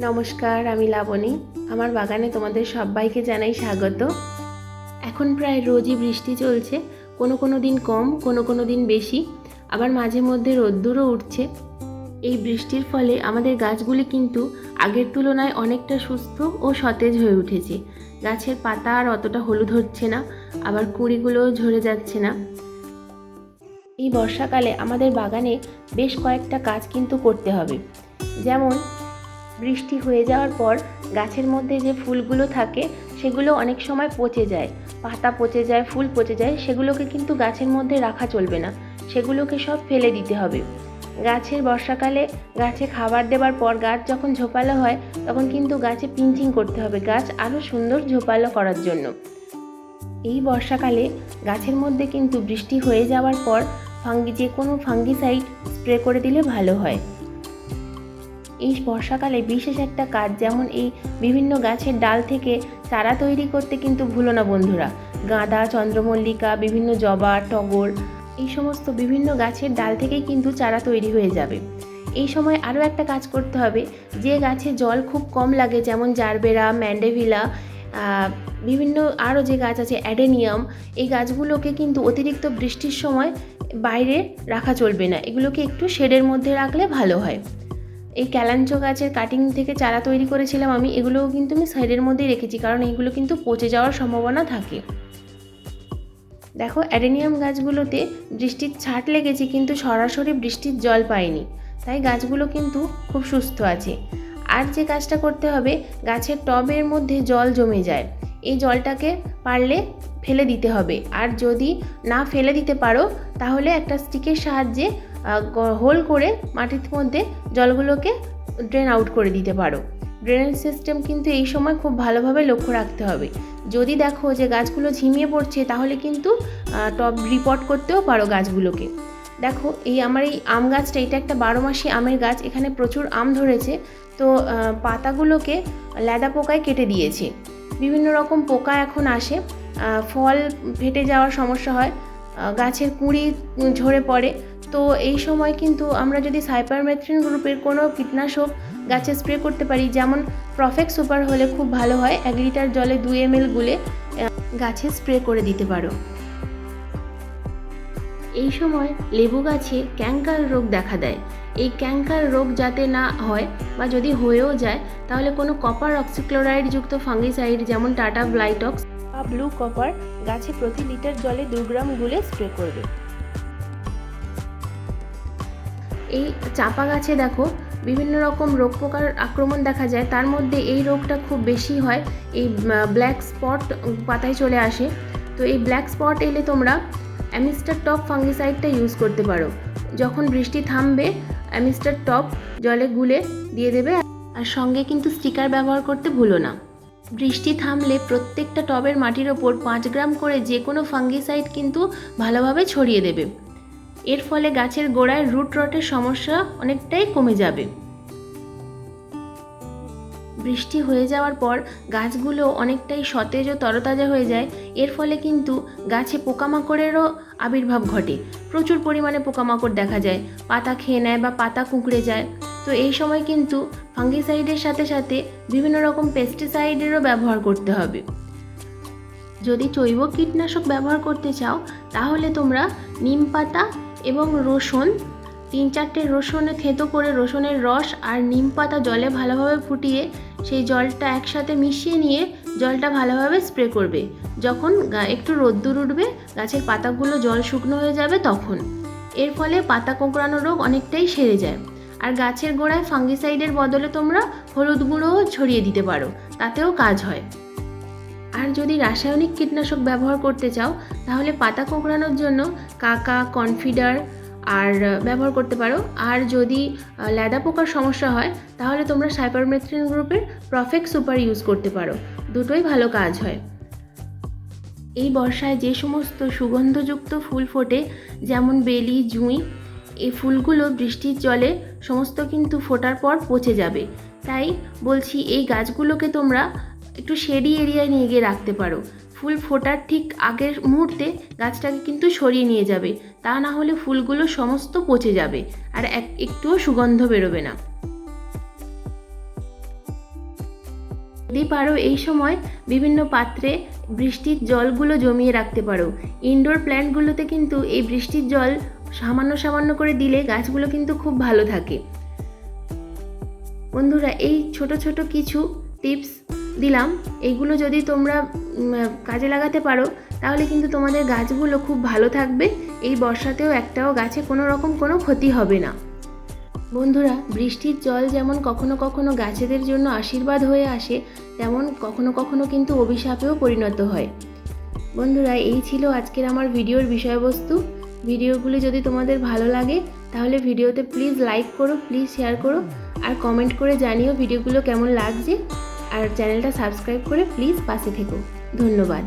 নমস্কার, আমি লাবণী। আমার বাগানে তোমাদের সবাইকে জানাই স্বাগত। এখন প্রায় রোজই বৃষ্টি চলছে, কোনো কোনো দিন কম, কোনো কোনো দিন বেশি, আবার মাঝে মধ্যে রোদ্দুরও উঠছে। এই বৃষ্টির ফলে আমাদের গাছগুলি কিন্তু আগের তুলনায় অনেকটা সুস্থ ও সতেজ হয়ে উঠেছে। গাছের পাতা আর অতটা হলুদ হচ্ছে না, আবার কুঁড়িগুলোও ঝরে যাচ্ছে না। এই বর্ষাকালে আমাদের বাগানে বেশ কয়েকটা কাজ কিন্তু করতে হবে। যেমন বৃষ্টি হয়ে যাওয়ার পর গাছের মধ্যে যে ফুলগুলো থাকে, সেগুলো অনেক সময় পচে যায়। পাতা পচে যায়, ফুল পচে যায়, সেগুলোকে কিন্তু গাছের মধ্যে রাখা চলবে না। সেগুলোকে সব ফেলে দিতে হবে। গাছের বর্ষাকালে গাছে খাবার দেওয়ার পর গাছ যখন ঝোপালো হয়, তখন কিন্তু গাছে পিঞ্চিং করতে হবে গাছ আরও সুন্দর ঝোপালো করার জন্য। এই বর্ষাকালে গাছের মধ্যে কিন্তু বৃষ্টি হয়ে যাওয়ার পর ফাঙ্গি যে কোনো ফাঙ্গিসাইড স্প্রে করে দিলে ভালো হয়। এই বর্ষাকালে বিশেষ একটা কাজ, যেমন এই বিভিন্ন গাছের ডাল থেকে চারা তৈরি করতে কিন্তু ভুলো না বন্ধুরা। গাঁদা, চন্দ্রমল্লিকা, বিভিন্ন জবা টগর, এই সমস্ত বিভিন্ন গাছের ডাল থেকেই কিন্তু চারা তৈরি হয়ে যাবে। এই সময় আরও একটা কাজ করতে হবে, যে গাছে জল খুব কম লাগে, যেমন জারবেরা, ম্যান্ডেভিলা বিভিন্ন আরও যে গাছ আছে, অ্যাডেনিয়াম, এই গাছগুলোকে কিন্তু অতিরিক্ত বৃষ্টির সময় বাইরে রাখা চলবে না। এগুলোকে একটু শেডের মধ্যে রাখলে ভালো হয়। এই ক্যালাঞ্চো গাছের কাটিং থেকে চারা তৈরি করেছিলাম আমি, এগুলোও কিন্তু আমি সাইডের মধ্যেই রেখেছি, কারণ এইগুলো কিন্তু পচে যাওয়ার সম্ভাবনা থাকে। দেখো, অ্যাডেনিয়াম গাছগুলোতে বৃষ্টির ছাট লেগেছে, কিন্তু সরাসরি বৃষ্টির জল পায়নি। তাই গাছগুলো কিন্তু খুব সুস্থ আছে। আর যে কাজটা করতে হবে, গাছের টবের মধ্যে জল জমে যায়। এই জলটাকে পারলে ফেলে দিতে হবে। আর যদি না ফেলে দিতে পারো, তাহলে একটা স্টিকের সাহায্যে হোল করে মাটির মধ্যে জলগুলোকে ড্রেন আউট করে দিতে পারো। ড্রেনেজ সিস্টেম কিন্তু এই সময় খুব ভালোভাবে লক্ষ্য রাখতে হবে। যদি দেখো যে গাছগুলো ঝিমিয়ে পড়ছে, তাহলে কিন্তু টব রিপোর্ট করতেও পারো গাছগুলোকে। দেখো, এই আমার এই আম গাছটা, এটা একটা বারো মাসি আমের গাছ, এখানে প্রচুর আম ধরেছে। তো পাতাগুলোকে ল্যাদা পোকায় কেটে দিয়েছে। বিভিন্ন রকম পোকা এখন আসে। ফল ফেটে যাওয়ার সমস্যা হয়। গাছের কুঁড়ি ঝরে পড়ে। তো এই সময় কিন্তু আমরা যদি সাইপারমেথ্রিন গ্রুপের কোনো কীটনাশক গাছে স্প্রে করতে পারি, যেমন প্রফেক্ট সুপার হলে খুব ভালো হয়, এক লিটার জলে দুই এম এল গুলে গাছে স্প্রে করে দিতে পারো। এই সময় লেবু গাছে ক্যাঙ্কার রোগ দেখা দেয়। এই ক্যাঙ্কার রোগ যাতে না হয় বা যদি হয়েও যায়, তাহলে কোনো কপার অক্সিক্লোরাইড যুক্ত ফাঙ্গিসাইড যেমন টাটা ব্লাইটক্স বা ব্লু কপার গাছে প্রতি লিটার জলে দু গ্রাম গুলে স্প্রে করবে। এই চাপা গাছে দেখো বিভিন্ন রকম রোগ পোকার আক্রমণ দেখা যায়। তার মধ্যে এই রোগটা খুব বেশি হয়। এই ব্ল্যাক স্পট পাতায় চলে আসে। তো এই ব্ল্যাক স্পট এলে তোমরা অ্যামিস্টার টপ ফাঙ্গিসাইডটা ইউজ করতে পারো। যখন বৃষ্টি থামবে, অ্যামিস্টার টপ জলে গুলে দিয়ে দেবে। আর সঙ্গে কিন্তু স্টিকার ব্যবহার করতে ভুলো না। বৃষ্টি থামলে প্রত্যেকটা টবের মাটির ওপর পাঁচ গ্রাম করে যে কোনো ফাঙ্গিসাইড কিন্তু ভালোভাবে ছড়িয়ে দেবে। এর ফলে গাছের গোড়ায় রুট রটের সমস্যা অনেকটাই কমে যাবে। বৃষ্টি হয়ে যাওয়ার পর গাছগুলো অনেকটাই সতেজ ও তরতাজা হয়ে যায়। এর ফলে কিন্তু গাছে পোকামাকড়েরও আবির্ভাব ঘটে। প্রচুর পরিমাণে পোকামাকড় দেখা যায়, পাতা খেয়ে নেয় বা পাতা কুঁকড়ে যায়। তো এই সময় কিন্তু ফাঙ্গিসাইডের সাথে সাথে বিভিন্ন রকম পেস্টিসাইডেরও ব্যবহার করতে হবে। যদি জৈব কীটনাশক ব্যবহার করতে চাও, তাহলে তোমরা নিম পাতা এবং রসুন, তিন চারটে রসুনে, থেতো করে রসুনের রস আর নিম পাতা জলে ভালোভাবে ফুটিয়ে সেই জলটা একসাথে মিশিয়ে নিয়ে জলটা ভালোভাবে স্প্রে করবে। যখন একটু রোদ্দুর উঠবে, গাছের পাতাগুলো জল শুকনো হয়ে যাবে তখন। এর ফলে পাতা কোঁকড়ানো রোগ অনেকটাই সেরে যায়। আর গাছের গোড়ায় ফাঙ্গিসাইডের বদলে তোমরা হলুদ গুঁড়োও ছড়িয়ে দিতে পারো, তাতেও কাজ হয়। আর যদি রাসায়নিক কীটনাশক ব্যবহার করতে চাও, তাহলে পাতা কোঁকড়ানোর জন্য কাকা, কনফিডার আর ব্যবহার করতে পারো। আর যদি ল্যাদা পোকার সমস্যা হয়, তাহলে তোমরা সাইপারমেথ্রিন গ্রুপের প্রফেক্ট সুপার ইউজ করতে পারো। দুটোই ভালো কাজ হয়। এই বর্ষায় যে সমস্ত সুগন্ধযুক্ত ফুল ফোটে, যেমন বেলি, জুঁই, এই ফুলগুলো বৃষ্টির জলে সমস্ত কিন্তু ফোটার পর পচে যাবে। তাই বলছি, এই গাছগুলোকে তোমরা একটু শেডি এরিয়ায় নিয়ে গিয়ে রাখতে পারো। ফুল ফোটার ঠিক আগের মুহূর্তে গাছটাকে কিন্তু সরিয়ে নিয়ে যাবে। তা না হলে ফুলগুলো সমস্ত পচে যাবে আর এক, একটুও সুগন্ধ বেরোবে না। যদি পারো এই সময় বিভিন্ন পাত্রে বৃষ্টির জলগুলো জমিয়ে রাখতে পারো। ইনডোর প্ল্যান্টগুলোতে কিন্তু এই বৃষ্টির জল সামান্য সামান্য করে দিলে গাছগুলো কিন্তু খুব ভালো থাকে। বন্ধুরা, এই ছোট ছোট কিছু টিপস দিলাম। এইগুলো যদি তোমরা কাজে লাগাতে পারো, তাহলে কিন্তু তোমাদের গাছগুলো খুব ভালো থাকবে। এই বর্ষাতেও একটাও গাছে কোনো রকম কোনো ক্ষতি হবে না। বন্ধুরা, বৃষ্টির জল যেমন কখনো কখনো গাছেদের জন্য আশীর্বাদ হয়ে আসে, তেমন কখনো কখনো কিন্তু অভিশাপেও পরিণত হয়। বন্ধুরা, এই ছিল আজকের আমার ভিডিওর বিষয়বস্তু। ভিডিওগুলি যদি তোমাদের ভালো লাগে, তাহলে ভিডিওতে প্লিজ লাইক করো, প্লিজ শেয়ার করো, আর কমেন্ট করে জানিও ভিডিওগুলো কেমন লাগছে। আর চ্যানেলটা সাবস্ক্রাইব করে প্লিজ পাশে থেকো। ধন্যবাদ।